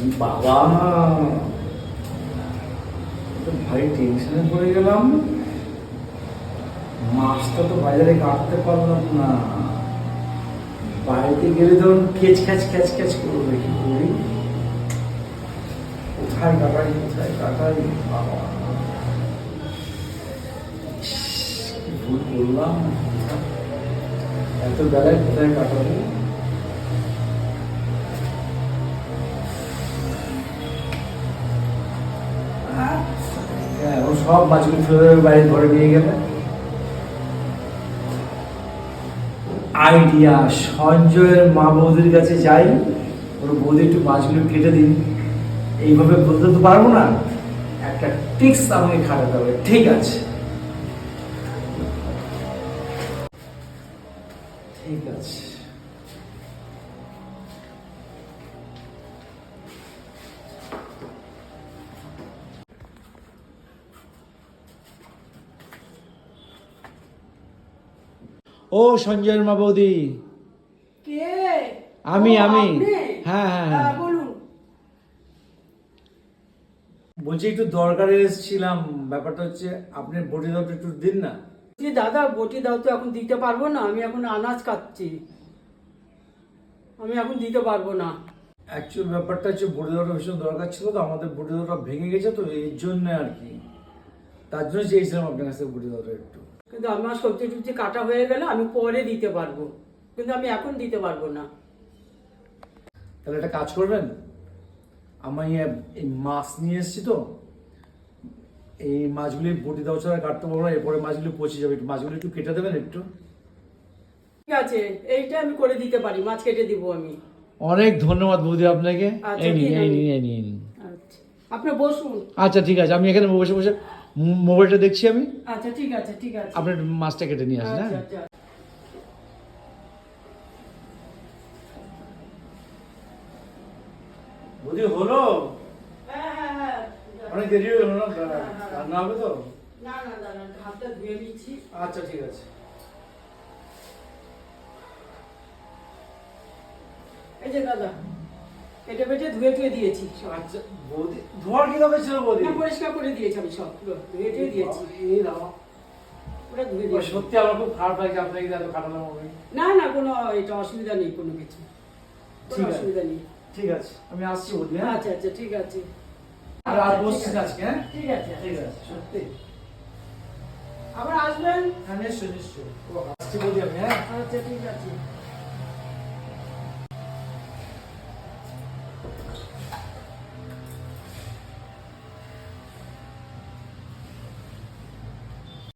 বাবা। ভারী টেনশনে পড়ে গেলাম। মাছটা তো বাজারে কাটতে পারলাম না। বাড়িতে গেলে ধরুন খেচ খ্যাচ খ্যাচ খ্যাচ করবে কি করি কোথায় কাটাই কোথায় কাটাই? বাবা। ভুল করলাম। এত বেলায় কোথায় কাটাবো? সব মাছগুলো ফেলে বাইরে ঘরে নিয়ে গেলে। আইডিয়া সঞ্জয়ের মা বৌদির কাছে যাই, ওর বৌদি একটু মাছগুলো কেটে দিন এইভাবে বলতে তো পারব না। একটা টিক্স আমাকে খাটাতে হবে, ঠিক আছে? ঠিক আছে। ও সঞ্জয়ের মা বৌদি। কে? আমি, আমি। হ্যাঁ, হ্যাঁ, হ্যাঁ। বলুন। বলছি একটু দরকারে এসেছিলাম। ব্যাপারটা হচ্ছে আপনি বডি দাওটা একটু দিন না। যে দাদা বটি দাও তো এখন দিতে পারব না। আমি এখন আনাজ কাটছি। আমি এখন দিতে পারব না। অ্যাকচুয়াল ব্যাপারটা হচ্ছে বডি দাওটা ভীষণ দরকার ছিল তো আমাদের বডি দাওটা ভেঙে গেছে তো এই জন্য আর কি। তার জন্য চেয়েছিলাম আপনার কাছে বডি দাওটা একটু। কিন্তু আমার সবজি টুবজি কাটা হয়ে গেলে আমি পরে দিতে পারব। কিন্তু আমি এখন দিতে পারব না। তাহলে একটা কাজ করবেন? আমি এই মাছ নিয়ে এসেছি তো। এই মাছগুলি বটি দাও ছাড়া কাটতে পারব না এরপরে মাছগুলি পচে যাবে। একটু মাছগুলি একটু কেটে দেবেন একটু। ঠিক আছে এইটা আমি করে দিতে পারি মাছ কেটে দিব আমি। অনেক ধন্যবাদ বৌদি আপনাকে। আচ্ছা, এই নিন ঠিক এই নিন এই নিন। আচ্ছা আপনি বসুন। আচ্ছা ঠিক আছে আমি এখানে বসে বসে মোবাইলটা দেখছি আমি। আচ্ছা ঠিক আছে ঠিক আছে। আপনি মাছটা কেটে নিয়ে আসেন আচ্ছা হ্যাঁ? আচ্ছা। বৌদি হলো? হ্যাঁ হ্যাঁ হ্যাঁ। অনেক দেরি হয়ে গেল না? রান্না হবে তো? না না দাদা হাতটা ধুয়ে নিচ্ছি। আচ্ছা ঠিক আছে। এই যে দাদা কেটে পেটে ধুয়ে টুয়ে দিয়েছি সব। আচ্ছা বৌদি ধোয়ার কি দরকার ছিল বৌদি? না পরিষ্কার করে দিয়েছি আমি সব। পুরো ধুয়ে টুয়ে দিয়েছি। এই রামা। পুরো ধুয়ে দিয়েছি। সত্যি আমার খুব খারাপ লাগছে আপনাকে এত কাটালাম আমি না না কোনো এটা অসুবিধা নেই কোনো কিছু। ঠিক। অসুবিধা নেই। ঠিক আছে আমি আসছি বৌদি হ্যাঁ? আচ্ছা আচ্ছা ঠিক আছে। আর আর আচ্ছা, বসছি। আজকে হ্যাঁ? ঠিক আছে ঠিক আছে সত্যি। আবার আসবেন? হ্যাঁ নিশ্চয় নিশ্চয় ও, আসছি বৌদি আমি হ্যাঁ? আচ্ছা ঠিক আছে।